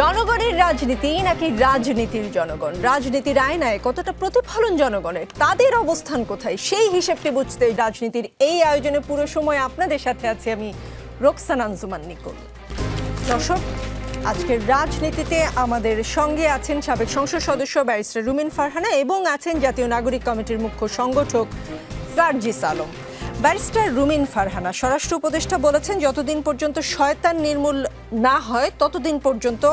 জনগণের রাজনীতি নাকি রাজনীতির জনগণ? রাজনীতির আয়নায় কতটা প্রতিফলন জনগণের? তাদের অবস্থান কোথায়? সেই হিসেবটি বুঝতে রাজনীতির এই আয়োজনে পুরো সময় আপনাদের সাথে আছি আমি রোকসান আঞ্জুমান নিকুল দর্শক, আজকের রাজনীতিতে আমাদের সঙ্গে আছেন সাবেক সংসদ সদস্য ব্যারিস্টার রুমিন ফারহানা এবং আছেন জাতীয় নাগরিক কমিটির মুখ্য সংগঠক সার্জিস আলম। ব্যারিস্টার রুমিন ফারহানা। স্বরাষ্ট্র উপদেষ্টা বলেছেন, যতদিন পর্যন্ত শয়তান নির্মূল না হয়, ততদিন পর্যন্ত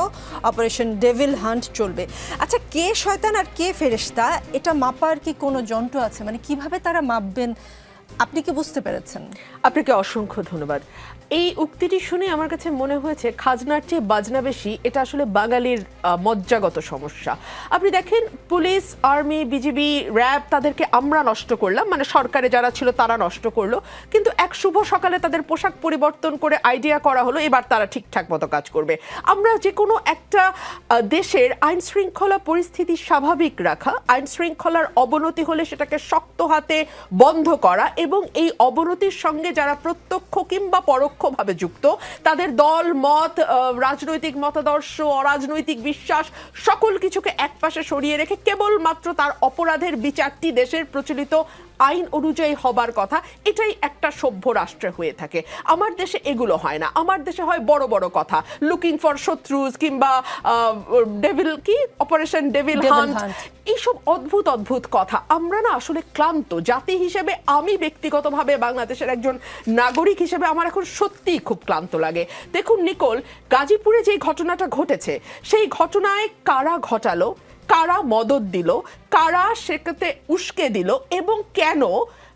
অপারেশন ডেভিল হান্ট চলবে। আচ্ছা কে শয়তান আর কে ফেরেস্তা এটা মাপার কি কোনো যন্ত্র আছে? মানে কীভাবে তারা মাপবেন? আপনি কি বুঝতে পেরেছেন? আপনাকে অসংখ্য ধন্যবাদ। এই উক্তিটি শুনে আমার কাছে মনে হয়েছে খাজনার চেয়ে বাজনা বেশি, এটা আসলে বাঙালির মজ্জাগত সমস্যা। আপনি দেখেন, পুলিশ, আর্মি, বিজিবি, র্যাব তাদেরকে আমরা নষ্ট করলাম মানে সরকারে যারা ছিল তারা নষ্ট করল, কিন্তু এক শুভ সকালে তাদের পোশাক পরিবর্তন করে আইডিয়া করা হলো, এবার তারা ঠিকঠাক মতো কাজ করবে। আমরা যে কোনো একটা দেশের আইন শৃঙ্খলা পরিস্থিতি স্বাভাবিক রাখা আইন শৃঙ্খলার অবনতি হলে সেটাকে শক্ত হাতে বন্ধ করা এবং এই অবনতির সঙ্গে যারা প্রত্যক্ষ কিংবা পরোক্ষভাবে যুক্ত। তাদের দল মত রাজনৈতিক মতাদর্শ অরাজনৈতিক বিশ্বাস সকল কিছুকে একপাশে সরিয়ে রেখে কেবলমাত্র তার অপরাধের বিচারটি দেশের প্রচলিত আইন অনুযায়ী হবার কথা। এটাই একটা সভ্য রাষ্ট্রে হয়ে থাকে। আমার দেশে এগুলো হয় না। আমার দেশে হয় বড় বড় কথা। লুকিং ফর শত্রুজ কিংবা ডেভিল কি? অপারেশন ডেভিল হান্ট এইসব অদ্ভুত অদ্ভুত কথা। আমরা না আসলে ক্লান্ত। জাতি হিসেবে আমি ব্যক্তিগতভাবে বাংলাদেশের একজন নাগরিক হিসেবে আমার এখন সত্যিই খুব ক্লান্ত লাগে। দেখুন নিকোল, গাজীপুরে যে ঘটনাটা ঘটেছে, সেই ঘটনায় কারা ঘটালো, কারা মদত দিল, কারা সেটাতে উস্কে দিল এবং কেন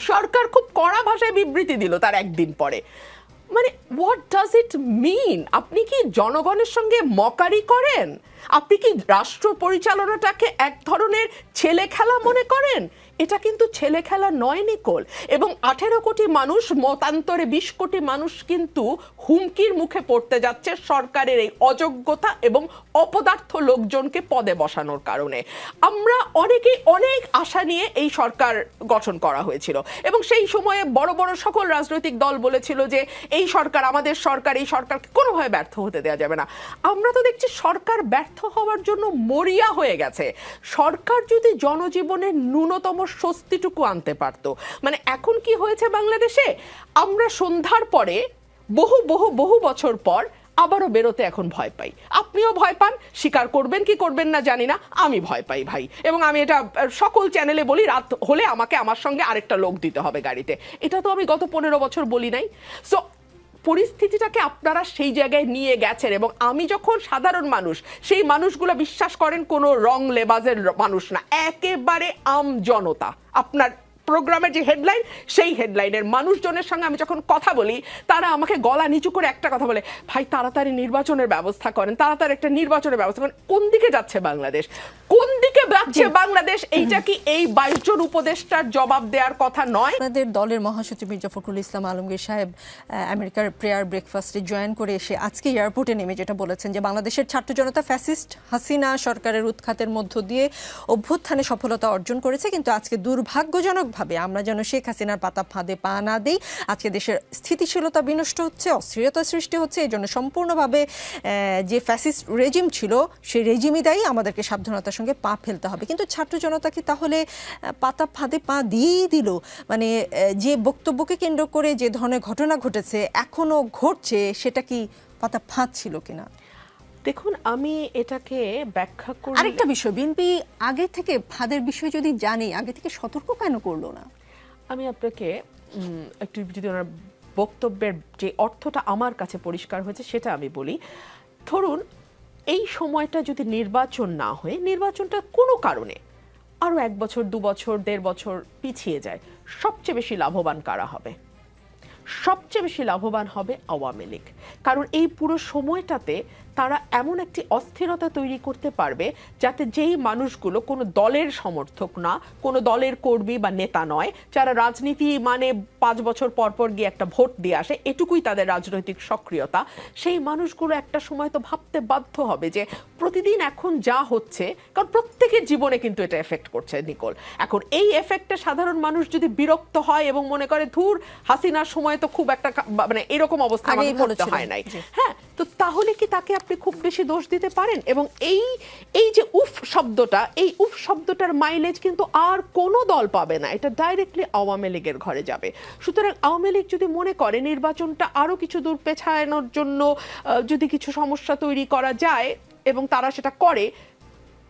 সরকার খুব কড়া ভাষায় বিবৃতি দিল তার একদিন পরে। মানে হোয়াট ডাজ ইট মিন আপনি কি জনগণের সঙ্গে মকারি করেন? আপনি কি রাষ্ট্র পরিচালনাটাকে এক ধরনের ছেলে খেলা মনে করেন? এটা কিন্তু ছেলে খেলা নয়, নিকোল। এবং আঠেরো কোটি মানুষ, মতান্তরে বিশ কোটি মানুষ কিন্তু হুমকির মুখে পড়তে যাচ্ছে সরকারের এই অযোগ্যতা এবং অপদার্থ লোকজনকে পদে বসানোর কারণে। আমরা অনেকেই অনেক আশা নিয়ে এই সরকার গঠন করা হয়েছিল। এবং সেই সময়ে বড় বড় সকল রাজনৈতিক দল বলেছিল যে, এই সরকার আমাদের সরকার, এই সরকারকে কোনোভাবে ব্যর্থ হতে দেওয়া যাবে না। আমরা তো দেখছি সরকার ব্যর্থ হওয়ার জন্য মরিয়া হয়ে গেছে। সরকার যদি জনজীবনের ন্যূনতম স্বস্তিটুকু আনতে পারতো মানে এখন কি হয়েছে বাংলাদেশে? আমরা সন্ধ্যার পরে, বহু বহু বহু বছর পর আবারও বেরোতে এখন ভয় পাই। আপনিও ভয় পান, স্বীকার করবেন কি করবেন না জানি না, আমি ভয় পাই ভাই। এবং আমি এটা সকল চ্যানেলে বলি, রাত হলে আমাকে আমার সঙ্গে আরেকটা লোক দিতে হবে গাড়িতে। এটা তো আমি গত পনেরো বছর বলি নাই। সো পরিস্থিতিটাকে আপনারা সেই জায়গায় নিয়ে গেছেন এবং আমি যখন সাধারণ মানুষ, সেই মানুষগুলো বিশ্বাস করেন কোনো রং লেবাজের মানুষ না, একেবারে আম জনতা আপনার প্রোগ্রামের যে হেডলাইন সেই হেডলাইনের মানুষজনের সঙ্গে আমি যখন কথা বলি তারা আমাকে গলা নিচু করে একটা কথা বলে ভাই তাড়াতাড়ি নির্বাচনের ব্যবস্থা করেন তাড়াতাড়ি একটা নির্বাচনের ব্যবস্থা করেন। কোন দিকে যাচ্ছে বাংলাদেশ? কোন দিকে যাচ্ছে বাংলাদেশ? এইটা কি এই বাইশ জন উপদেষ্টার জবাব দেওয়ার কথা নয়? আপনাদের দলের মহাসচিব মির্জা ফখরুল ইসলাম আলমগীর সাহেব আমেরিকার প্রেয়ার ব্রেকফাস্টে জয়েন করে এসে আজকে এয়ারপোর্টে নেমে যেটা বলেছেন যে বাংলাদেশের ছাত্র জনতা ফ্যাসিস্ট হাসিনা সরকারের উৎখাতের মধ্য দিয়ে অভ্যুত্থানে সফলতা অর্জন করেছে কিন্তু আজকে দুর্ভাগ্যজনকভাবে আমরা যেন শেখ হাসিনার পাতা ফাঁদে পা না দিই। আজকে দেশের স্থিতিশীলতা বিনষ্ট হচ্ছে অস্থিরতা সৃষ্টি হচ্ছে এই জন্য সম্পূর্ণভাবে যে ফ্যাসিস্ট রেজিম ছিল, সেই রেজিমই দায়ী। আমাদেরকে সাবধানতার সঙ্গে পা ফেলতে হবে। কিন্তু ছাত্র জনতা কি তাহলে পাতা ফাঁদে পা দিয়েই দিল? মানে যে বক্তব্যকে কেন্দ্র করে যে ধরনের ঘটনা ঘটেছে, এখনও ঘটছে, সেটা কি পাতা ফাঁদ ছিল কিনা? দেখুন আমি এটাকে ব্যাখ্যা করি আরেকটা বিষয় বিএনপি আগে থেকে ফাঁদের বিষয় যদি জানে আগে থেকে সতর্ক কেন করল না? আমি আপনাকে একটু যদি ওনার বক্তব্যের যে অর্থটা আমার কাছে পরিষ্কার হয়েছে সেটা আমি বলি। ধরুন এই সময়টা যদি নির্বাচন না হয়ে নির্বাচনটা কোনো কারণে আরও এক বছর দু বছর দেড় বছর পিছিয়ে যায় সবচেয়ে বেশি লাভবান কারা হবে? সবচেয়ে বেশি লাভবান হবে আওয়ামী লীগ। কারণ এই পুরো সময়টাতে তারা এমন একটি অস্থিরতা তৈরি করতে পারবে যাতে যেই মানুষগুলো কোনো দলের সমর্থক না কোনো দলের কর্মী বা নেতা নয় যারা রাজনীতি মানে পাঁচ বছর পর পর গিয়ে একটা ভোট দিয়ে আসে এটুকুই তাদের রাজনৈতিক সক্রিয়তা। সেই মানুষগুলো একটা সময় তো ভাবতে বাধ্য হবে যে প্রতিদিন এখন যা হচ্ছে কারণ প্রত্যেকের জীবনে কিন্তু এটা এফেক্ট করছে নিকোল। এখন এই এফেক্টে সাধারণ মানুষ যদি বিরক্ত হয় এবং মনে করে ধুর হাসিনার সময় তো খুব একটা মানে এরকম অবস্থা করতে হয় নাই। হ্যাঁ তো তাহলে কি তাকে আপনি খুব বেশি দোষ দিতে পারেন? এবং এই এই যে উফ শব্দটা, এই উফ শব্দটার মাইলেজ কিন্তু আর কোনো দল পাবে না। এটা ডাইরেক্টলি আওয়ামী লীগের ঘরে যাবে। সুতরাং আওয়ামী লীগ যদি মনে করে নির্বাচনটা আরও কিছু দূর পেছানোর জন্য যদি কিছু সমস্যা তৈরি করা যায় এবং তারা সেটা করে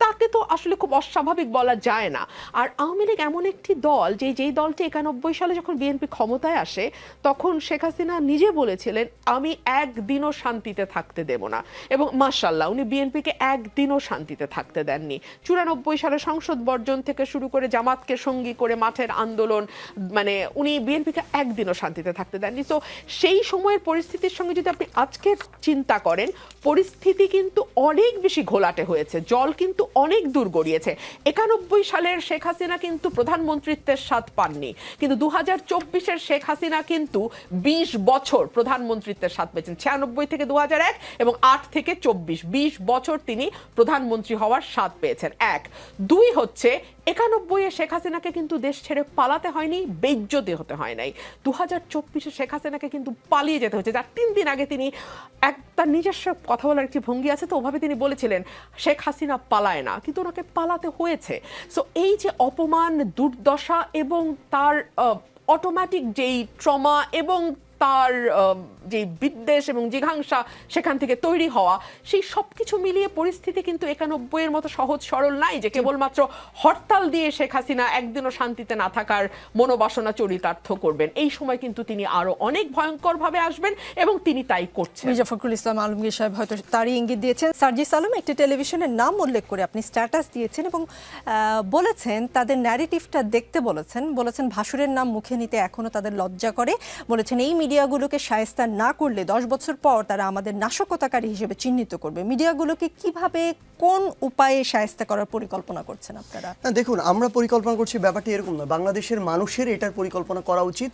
তাকে তো আসলে খুব অস্বাভাবিক বলা যায় না। আর আওয়ামী লীগ এমন একটি দল যে, যেই দলটি একানব্বই সালে যখন বিএনপি ক্ষমতায় আসে, তখন শেখ হাসিনা নিজে বলেছিলেন, আমি একদিনও শান্তিতে থাকতে দেব না। এবং মার্শাল্লাহ উনি বিএনপিকে একদিনও শান্তিতে থাকতে দেননি। চুরানব্বই সালে সংসদ বর্জন থেকে শুরু করে জামাতকে সঙ্গী করে মাঠের আন্দোলন মানে উনি বিএনপিকে একদিনও শান্তিতে থাকতে দেননি। তো সেই সময়ের পরিস্থিতির সঙ্গে যদি আপনি আজকে চিন্তা করেন, পরিস্থিতি কিন্তু অনেক বেশি ঘোলাটে হয়েছে। জল কিন্তু অনেক দূর গড়িয়েছে। একানব্বই সালের শেখ হাসিনা কিন্তু প্রধানমন্ত্রিত্বের স্বাদ পাননি। কিন্তু দু হাজার চব্বিশের শেখ হাসিনা কিন্তু বিশ বছর প্রধানমন্ত্রিত্বের স্বাদ পেয়েছেন। ছিয়ানব্বই থেকে দু এক এবং আট থেকে চব্বিশ। বিশ বছর তিনি প্রধানমন্ত্রী হওয়ার স্বাদ পেয়েছেন। এক। দুই হচ্ছে একানব্বই শেখ হাসিনাকে কিন্তু দেশ ছেড়ে পালাতে হয়নি, বেজ্জতি হতে হয় নাই। দু হাজার চব্বিশে শেখ হাসিনাকে কিন্তু পালিয়ে যেতে হচ্ছে যার তিন দিন আগে তিনি এক, তার নিজস্ব কথা বলার একটি ভঙ্গি আছে, তো ওভাবে তিনি বলেছিলেন, শেখ হাসিনা পালায় না, কিন্তু ওনাকে পালাতে হয়েছে। সো এই যে অপমান, দুর্দশা এবং তার অটোমেটিক যেই ট্রমা এবং তার যে বিদ্বেষ এবং জিঘাংসা সেখান থেকে তৈরি হওয়া সেই সব কিছু মিলিয়ে পরিস্থিতি কিন্তু একানব্বইয়ের মতো সহজ সরল নাই যে কেবলমাত্র হরতাল দিয়ে শেখ হাসিনা একদিনও শান্তিতে না থাকার মনোবাসনা চরিতার্থ করবেন। এই সময় কিন্তু তিনি আরও অনেক ভয়ঙ্করভাবে আসবেন এবং তিনি তাই করছেন। মির্জা ফখরুল ইসলাম আলমগীর সাহেব হয়তো তারই ইঙ্গিত দিয়েছেন। সার্জিস আলম একটি টেলিভিশনের নাম উল্লেখ করে আপনি স্ট্যাটাস দিয়েছেন এবং বলেছেন তাদের ন্যারেটিভটা দেখতে বলেছেন। বলেছেন ভাসুরের নাম মুখে নিতে এখনও তাদের লজ্জা করে। বলেছেন এই মিডিয়াগুলোকে সায়স্তা না করলে দশ বছর পর তারা আমাদের নাশকতাকারী হিসেবে চিহ্নিত করবে। মিডিয়াগুলোকে কীভাবে কোন উপায়ে সায়স্তা করার পরিকল্পনা করছেন আপনারা? না দেখুন আমরা পরিকল্পনা করছি ব্যাপারটি এরকম নয়। বাংলাদেশের মানুষের এটার পরিকল্পনা করা উচিত।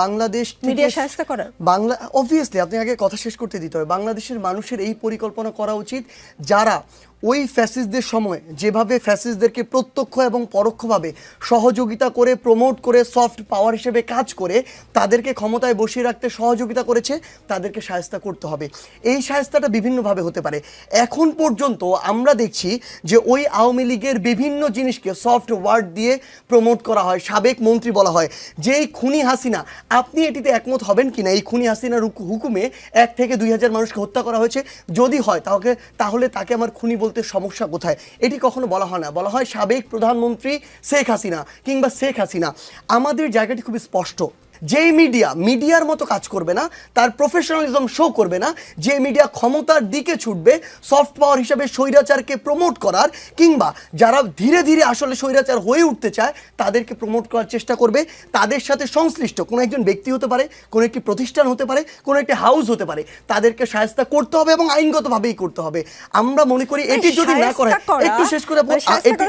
বাংলাদেশ মিডিয়া সাহায্য করার? বাংলা অবভিয়াসলি আপনি আগে কথা শেষ করতে দিতে হবে। বাংলাদেশের মানুষের এই পরিকল্পনা করা উচিত যারা ওই ফ্যাসিসদের সময় যেভাবে ফ্যাসিসদেরকে প্রত্যক্ষ এবং পরোক্ষভাবে সহযোগিতা করে প্রমোট করে সফট পাওয়ার হিসেবে কাজ করে, তাদেরকে ক্ষমতায় বসিয়ে রাখতে সহযোগিতা করেছে, তাদেরকে সায়স্তা করতে হবে। এই সায়স্তাটা বিভিন্নভাবে হতে পারে। এখন পর্যন্ত আমরা দেখছি যে ওই আওয়ামী লীগের বিভিন্ন জিনিসকে সফট ওয়ার্ড দিয়ে প্রমোট করা হয়, সাবেক মন্ত্রী বলা হয়, যে এই খুনি হাসিনা, আপনি এটিতে একমত হবেন কিনা এই খুনি হাসিনার হুক- হুকুমে এক থেকে দুই হাজার মানুষকে হত্যা করা হয়েছে। যদি হয় তাহলে তাহলে তাকে আমার খুনি বলতে সমস্যা কোথায়? এটি কখনো বলা হয় না। বলা হয় সাবেক প্রধানমন্ত্রী শেখ হাসিনা কিংবা শেখ হাসিনা। আমাদের জায়গাটি খুবই স্পষ্ট। যেই মিডিয়া মিডিয়ার মতো কাজ করবে না তার প্রফেশনালিজম শো করবে না যে মিডিয়া ক্ষমতার দিকে ছুটবে সফট পাওয়ার হিসাবে স্বৈরাচারকে প্রমোট করার কিংবা যারা ধীরে ধীরে আসলে স্বৈরাচার হয়ে উঠতে চায় তাদেরকে প্রমোট করার চেষ্টা করবে তাদের সাথে সংশ্লিষ্ট কোনো একজন ব্যক্তি হতে পারে কোনো একটি প্রতিষ্ঠান হতে পারে কোনো একটি হাউস হতে পারে তাদেরকে সায়স্তা করতে হবে এবং আইনগতভাবেই করতে হবে। আমরা মনে করি এটি যদি না করে একটু শেষ করে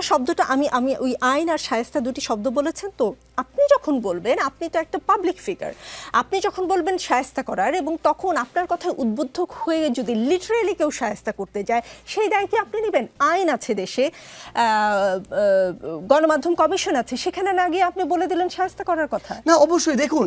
শব্দটা আমি আমি ওই আইন আর শায়েস্তা দুটি শব্দ বলেছেন তো আপনি যখন বলবেন আপনি তো একটা পাবলিক ফিগার আপনি যখন বলবেন শায়েস্তা করার এবং তখন আপনার কথায় উদ্বুদ্ধ হয়ে যদি লিটারেলি কেউ শায়েস্তা করতে যায়, সেই দায় কি আপনি নেবেন? আইন আছে দেশে গণমাধ্যম কমিশন আছে, সেখানে না গিয়ে আপনি বলে দিলেন শায়েস্তা করার কথা। না, অবশ্যই। দেখুন,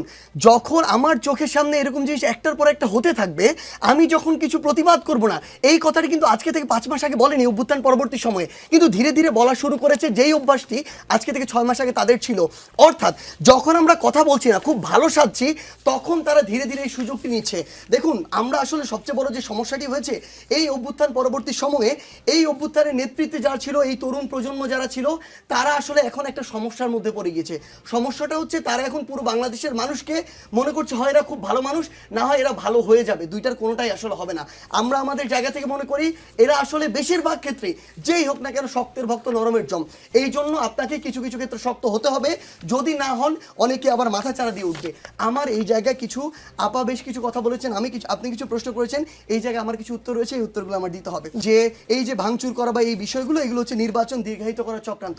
যখন আমার চোখের সামনে এরকম জিনিস একটার পর একটা হতে থাকবে, আমি যখন কিছু প্রতিবাদ করব না, এই কথাটি কিন্তু আজকে থেকে পাঁচ মাস আগে বলেনি অভ্যুত্থান পরবর্তী সময়ে। কিন্তু ধীরে ধীরে বলা শুরু করেছে যেই অভ্যাসটি আজকে থেকে ছয় মাস আগে তাদের ছিল। অর্থাৎ, যখন আমরা কথা বলছি না, খুব ভালো সাজছি, তখন তারা ধীরে ধীরে এই সুযোগটি নিচ্ছে। দেখুন, আমরা আসলে সবচেয়ে বড় যে সমস্যাটি হয়েছে, এই অভ্যুত্থান পরবর্তী সময়ে এই অভ্যুত্থানের নেতৃত্বে যারা ছিল, এই তরুণ প্রজন্ম যারা ছিল, তারা আসলে এখন একটা সমস্যার মধ্যে পড়ে গিয়েছে। সমস্যাটা হচ্ছে, তারা এখন পুরো বাংলাদেশের মানুষকে মনে করছে, হয় এরা খুব ভালো মানুষ, না হয় এরা ভালো হয়ে যাবে। দুইটার কোনোটাই আসলে হবে না। আমরা আমাদের জায়গা থেকে মনে করি, এরা আসলে বেশিরভাগ ক্ষেত্রে, যেই হোক না কেন শক্তের ভক্ত, নরমের জম। এই জন্য আপনাকে কিছু কিছু ক্ষেত্রে শক্ত হতে হবে। যদি না হন, অনেকে আবার মাথা চারা দিয়ে উঠবে। আমার এই জায়গায় কিছু, আপা বেশ কিছু কথা বলেছেন, আমি কিছু, আপনি কিছু প্রশ্ন করেছেন, এই জায়গায় আমার কিছু উত্তর রয়েছে, এই উত্তরগুলো আমার দিতে হবে। যে এই যে ভাঙচুর করা বা এই বিষয়গুলো, এগুলো হচ্ছে নির্বাচন দীর্ঘায়িত করার চক্রান্ত।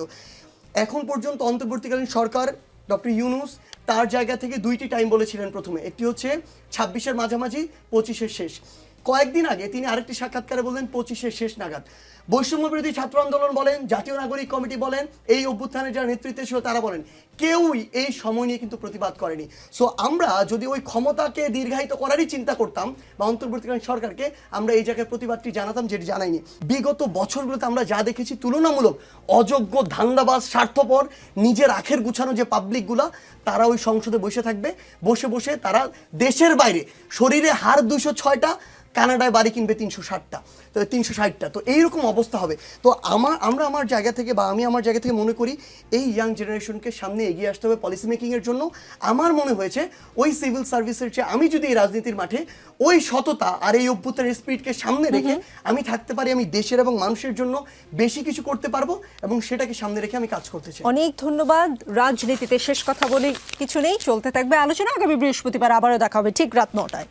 এখন পর্যন্ত অন্তর্বর্তীকালীন সরকার ডক্টর ইউনুস তার জায়গা থেকে দুইটি টাইম বলেছিলেন প্রথমে। একটি হচ্ছে ছাব্বিশের মাঝামাঝি, পঁচিশের শেষ। কয়েকদিন আগে তিনি আরেকটি সাক্ষাৎকারে বললেন পঁচিশের শেষ নাগাদ। বৈষম্য বিরোধী ছাত্র আন্দোলন বলেন, জাতীয় নাগরিক কমিটি বলেন, এই অভ্যুত্থানের যারা নেতৃত্বে ছিল তারা বলেন, কেউই এই সময় নিয়ে কিন্তু প্রতিবাদ করেনি। সো আমরা যদি ওই ক্ষমতাকে দীর্ঘায়িত করারই চিন্তা করতাম, বা অন্তর্বর্তীকালীন সরকারকে, আমরা এই জায়গায় প্রতিবাদটি জানাতাম যেটি জানাইনি। বিগত বছরগুলোতে আমরা যা দেখেছি, তুলনামূলক অযোগ্য, ধান্দাবাজ, স্বার্থপর, নিজের আখের গুছানো যে পাবলিকগুলা, তারা ওই সংসদে বসে থাকবে। বসে বসে তারা দেশের বাইরে, শরীরে হার দুশো ছয়টা কানাডায় বাড়ি কিনবে তিনশো ষাটটা। তো তিনশো ষাটটা। তো এইরকম অবস্থা হবে। তো আমার আমরা আমার জায়গা থেকে বা আমি আমার জায়গা থেকে মনে করি এই ইয়াং জেনারেশনকে সামনে এগিয়ে আসতে হবে পলিসি মেকিংয়ের জন্য। আমার মনে হয়েছে ওই সিভিল সার্ভিসের চেয়ে আমি যদি এই রাজনীতির মাঠে ওই সততা আর এই অভ্যুত্থানের স্পিডকে সামনে রেখে আমি থাকতে পারি আমি দেশের এবং মানুষের জন্য বেশি কিছু করতে পারব এবং সেটাকে সামনে রেখে আমি কাজ করতে চাই। অনেক ধন্যবাদ। রাজনীতিতে শেষ কথা বলে কিছু নেই চলতে থাকবে আলোচনা। আগামী বৃহস্পতিবার আবারও দেখা হবে ঠিক রাত নটায়।